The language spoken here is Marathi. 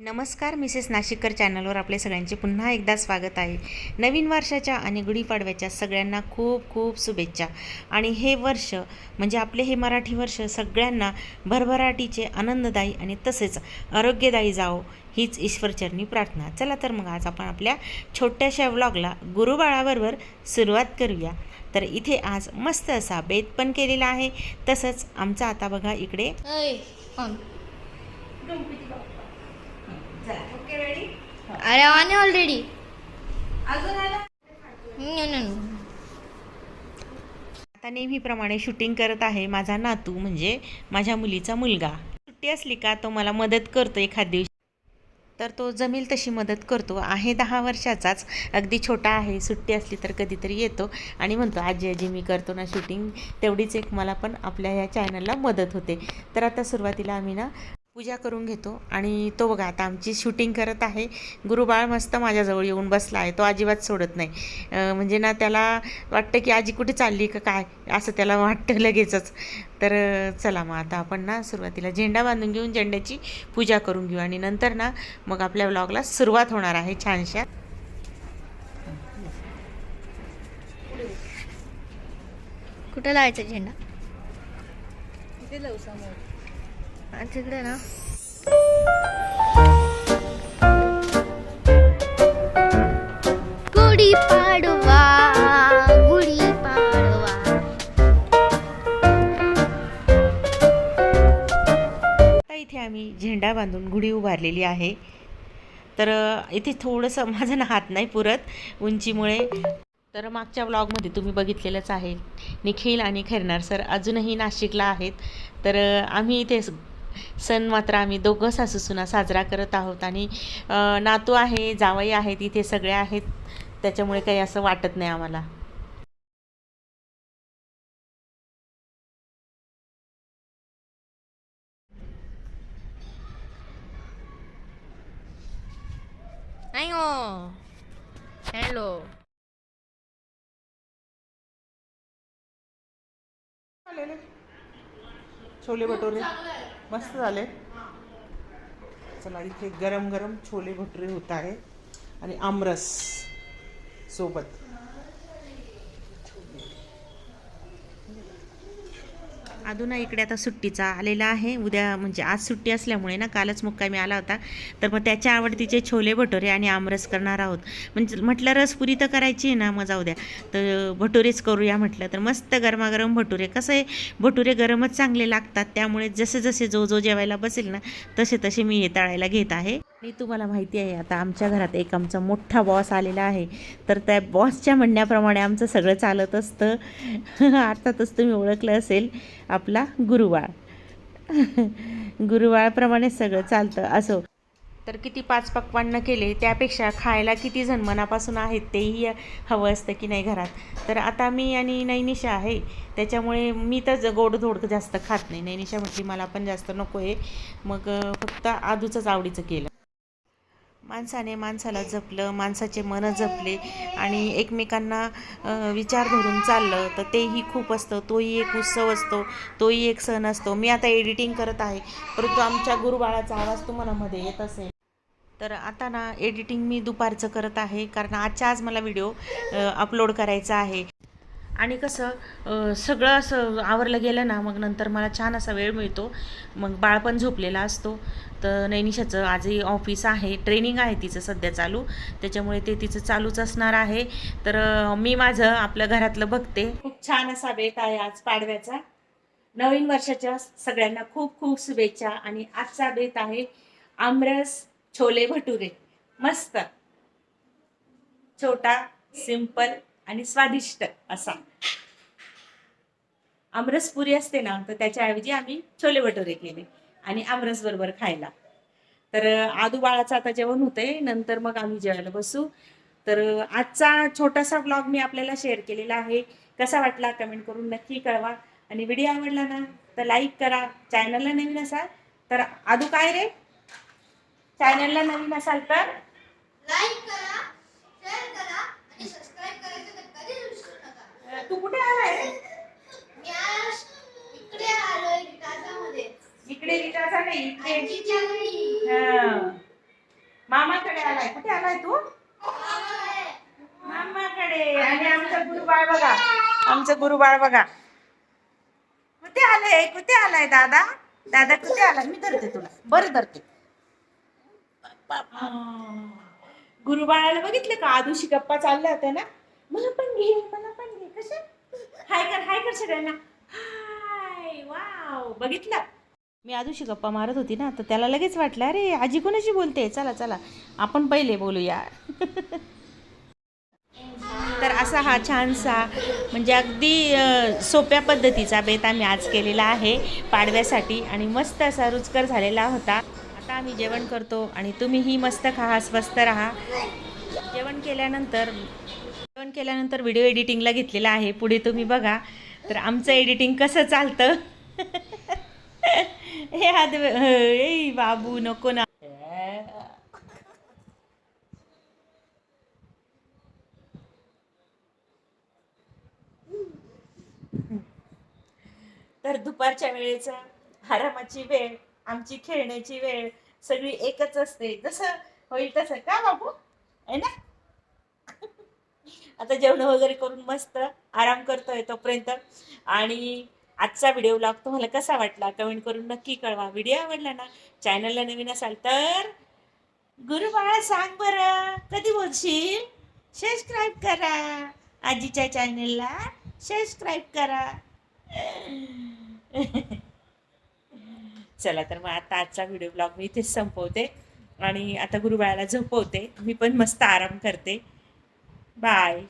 नमस्कार मिसेस नाशिककर चॅनलवर आपले सगळ्यांचे पुन्हा एकदा स्वागत आहे. नवीन वर्षाच्या आणि गुढीपाडव्याच्या सगळ्यांना खूप खूप शुभेच्छा. आणि हे वर्ष म्हणजे आपले हे मराठी वर्ष सगळ्यांना भरभराटीचे आनंददायी आणि तसेच आरोग्यदायी जावो हीच ईश्वरचरणी प्रार्थना. चला तर मग आज आपण आपल्या छोट्याशा व्लॉगला गुरुबाळाबरोबर सुरुवात करूया. तर इथे आज मस्त असा बेत पण केलेला आहे. तसंच आमचा आता बघा इकडे. ओके रेडी अरे ऑन ऑलरेडी अजून आला आता नेहमीप्रमाणे शूटिंग करत आहे माझा नातू म्हणजे माझ्या मुलीचा मुलगा. सुट्टी असली का तो मला मदत करतो एखाद दिवशी? तर तो जमेल तशी मदत करतो. आहे दहा वर्षाचाच. अगदी छोटा आहे. सुट्टी असली तर कधीतरी येतो आणि म्हणतो आजी आजी मी करतो ना शूटिंग तेवढीच एक मला पण आपल्या ह्या चॅनलला मदत होते. तर आता सुरुवातीला आम्ही ना पूजा करून घेतो. आणि तो बघा आता आमची शूटिंग करत आहे. गुरुबाळ मस्त माझ्याजवळ येऊन बसला आहे. तो अजिबात सोडत नाही. म्हणजे ना त्याला वाटतं की आजी कुठे चालली का काय? असं त्याला वाटतं लगेचच. तर चला मग आता आपण ना सुरुवातीला झेंडा बांधून घेऊन झेंड्याची पूजा करून घेऊ. आणि नंतर ना मग आपल्या व्लॉगला सुरुवात होणार आहे छानशा. कुठं लावायचा झेंडा? तिकडे ना. गुढी पाडवा गुढी पाडवा. आता इथे आम्ही झेंडा बांधून गुढी उभारलेली आहे. तर इथे थोडंसं माझा ना हात नाही पुरत उंचीमुळे. तर मागच्या ब्लॉगमध्ये तुम्ही बघितलेलंच आहे. निखिल आणि खैरनार सर अजूनही नाशिकला आहेत. तर आम्ही इथे सण मात्र आम्ही दोघं सासूसुना साजरा करत आहोत आणि नातू आहे जावई आहेत इथे सगळे आहेत. त्याच्यामुळे काही असं वाटत नाही आम्हाला. नाही हो. हॅलो. छोले भटुरे. मस्त झाले. चला इथे गरम गरम छोले भटुरे होत आहे आणि आमरस सोबत. अधुना इकडे आता सुट्टीचा आलेला आहे. उद्या म्हणजे आज सुट्टी असल्यामुळे ना कालच मुक्कामी आला होता. तर मग त्याच्या आवडतीचे छोले भटुरे आणि आमरस करणार आहोत. म्हणजे म्हटलं रसपुरी तर करायची आहे ना मग जाऊ द्या. तर भटुरेच करूया म्हटलं तर मस्त गरमागरम भटुरे. कसं आहे भटुरे गरमच चांगले लागतात. त्यामुळे जसे जसे जो जो जेवायला बसेल ना तसे तसे मी हे तळायला घेत आहे. आणि तुम्हाला माहिती आहे आता आमच्या घरात एक आमचा मोठा बॉस आलेला आहे. तर त्या बॉसच्या म्हणण्याप्रमाणे आमचं सगळं चालत असतं. अर्थातच तुम्ही ओळखलं असेल आपला गुरुवाळ गुरुवाळप्रमाणे सगळं चालतं असो. तर किती पाच पक्वांना केले त्यापेक्षा खायला किती जण मनापासून आहेत तेही हवं असतं की नाही घरात. तर आता मी आणि नैनिशा आहे त्याच्यामुळे मी तर गोड धोडक जास्त खात नाही. नैनिशा म्हटली मला पण जास्त नको आहे. मग फक्त आदूचंच आवडीचं केलं. माणसाने माणसाला जपलं माणसाचे मनं जपले आणि एकमेकांना विचार धरून चाललं तर तेही खूप असतं. तोही एक उत्सव असतो तोही एक सण असतो. मी आता एडिटिंग करत आहे. परंतु आमच्या गुरुबाळाचा आवाज तुम्हाला मध्ये येत असेल. तर आता ना एडिटिंग मी दुपारचं करत आहे कारण आजच्या आज मला व्हिडिओ अपलोड करायचा आहे. आणि कसं सगळं असं आवरलं गेलं ना मग नंतर मला छान असा वेळ मिळतो. मग बाळ पण झोपलेला असतो. तर नैनिशाचं आजही ऑफिस आहे ट्रेनिंग आहे तिचं सध्या चालू. त्याच्यामुळे ते तिचं चालूच असणार आहे. तर मी माझं आपलं घरातलं बघते. खूप छान असा बेत आहे आज पाडव्याचा. नवीन वर्षाच्या सगळ्यांना खूप खूप शुभेच्छा आणि आजचा बेत आहे आमरस छोले भटुरे. मस्त. छोटा सिंपल आणि स्वादिष्ट असा. आमरस पुरी असते ना तर त्याच्याऐवजी आम्ही छोले भटुरे केले आणि आमरस बरोबर खायला. तर आदू बाळाचं आता जेवण होतंय नंतर मग आम्ही जेवायला बसू. तर आजचा छोटासा ब्लॉग मी आपल्याला शेअर केलेला आहे. कसा वाटला कमेंट करून नक्की कळवा. आणि व्हिडिओ आवडला ना तर लाईक करा. चॅनलला नवीन असाल तर आदू काय रे? चॅनलला नवीन असाल तर? लाईक करा शेअर करा आणि सबस्क्राईब करायचं तर कधीच विसरू नका अं, तू कुठे आलाय? इकडे आलोय इकडे रिटाचा नाही इकडे हा. आलाय. कुठे आलाय तू? मामाकडे. आणि आमचं गुरुबाळ बघा. आमचं गुरुबाळ बघा. कुठे आलंय? कुठे आलाय दादा? दादा कुठे आलाय? मी धरते तुला. बरं धरते. गुरुबाळाला बघितलं का? आदुशी गप्पा चालल्या होत्या ना? मला पण घे मला पण घे कशा? हाय कर हाय कर सगळ्यांना. हाय वाव बघितलं. मी आदुशी गप्पा मारत होती ना तर त्याला लगेच वाटलं अरे आजी कोणाशी बोलते? चला चला आपण पहिले बोलूया. तर असा हा छानसा म्हणजे अगदी सोप्या पद्धतीचा बेत आम्ही आज केलेला आहे पाडव्यासाठी आणि मस्त असा रुचकर झालेला होता. आता आम्ही जेवण करतो आणि तुम्हीही मस्त खा स्वस्त राहा. जेवण केल्यानंतर जेवण केल्यानंतर व्हिडिओ एडिटिंगला घेतलेला आहे. पुढे तुम्ही बघा. तर आमचं एडिटिंग कसं चालतं? हे हात ए बाबू नको ना. तर दुपारच्या वेळेचा आरामाची वेळ आमची खेळण्याची वेळ सगळी एकच असते. जसं होईल तसं. का बाबू? आहे ना? आता जेवण वगैरे करून मस्त आराम करतोय तोपर्यंत. आणि आजचा व्हिडिओ ब्लॉग तुम्हाला कसा वाटला? कमेंट करून नक्की कळवा. व्हिडिओ आवडला ना चॅनलला नवीन असाल तर गुरुबाळा सांग बरं. कधी बोलशील? सबस्क्राईब करा. आजीच्या चॅनलला सबस्क्राईब करा. चला तर मग आता आजचा व्हिडिओ ब्लॉग मी इथेच संपवते. आणि आता गुरुबाळाला झोपवते. मी पण मस्त आराम करते. Bye.